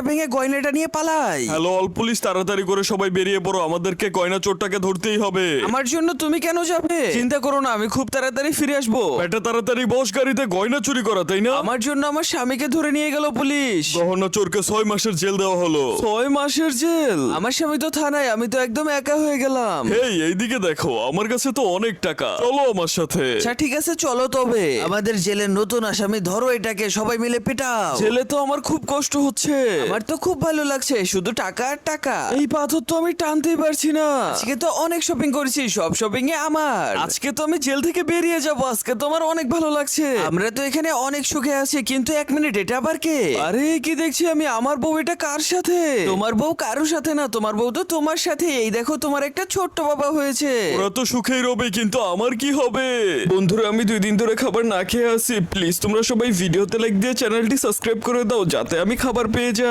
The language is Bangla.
ভেঙে গয়নাটা নিয়ে পালাই। হ্যালো অল পুলিশ তাড়াতাড়ি করে সবাই বেরিয়ে পড়ো। আমাদেরকে গয়না চোরটাকে ধরতেই হবে। আমার জন্য তুমি কেন যাবে? চিন্তা করো না আমি খুব তাড়াতাড়ি ফিরে আসব। এটা তাড়াতাড়ি বস গাড়িতে গয়না চুরি করা তাই না? আমার জন্য আমার স্বামীকে ধরে নিয়ে গেল পুলিশ। গহনা চোরকে ছয় মাসের জেল দেওয়া হলো। ছয় মাসের জেল? আমার স্বামী তো থানায় আমি তো একদম একা হয়ে গেলাম। হেই এইদিকে দেখো আমার কাছে তো অনেক টাকা। চলো আমার সাথে। আচ্ছা ঠিক আছে চলো তবে। আমাদের জেলের নতুন আসামি ধরো এটাকে সবাই মিলে পিটাও। জেলে তো আমার খুব কষ্ট হচ্ছে। আমার তো খুব ভালো লাগছে শুধু টাকা আর টাকা। এই পাথর তো আমি টানতেই পারছি না। আজকে তো অনেক শপিং করেছি সব শপিং এ আমার। আজকে তো আমি জেল থেকে বেরিয়ে যাব আজকে তো আমার অনেক ভালো লাগছে। আমরা তো এখানে অনেক সুখে আছি কিন্তু এক মিনিট এটা আবার কে? আরে কি দেখছি আমি? আমার বউ এটা কার সাথে? তোমার বউ কারোর সাথে না তোমার বউ তো তোমার সাথে। এই দেখো তোমার একটা ছোট্ট বাবা হয়েছে। ওরা তো সুখেই রবে কিন্তু আমার কি হবে? বন্ধুরা আমি দুই দিন ধরে খাবার না খেয়ে আসি প্লিজ তোমরা সবাই ভিডিওতে লাইক দিয়ে চ্যানেলটি সাবস্ক্রাইব করে দাও যাতে আমি খাবার পেয়ে যাই।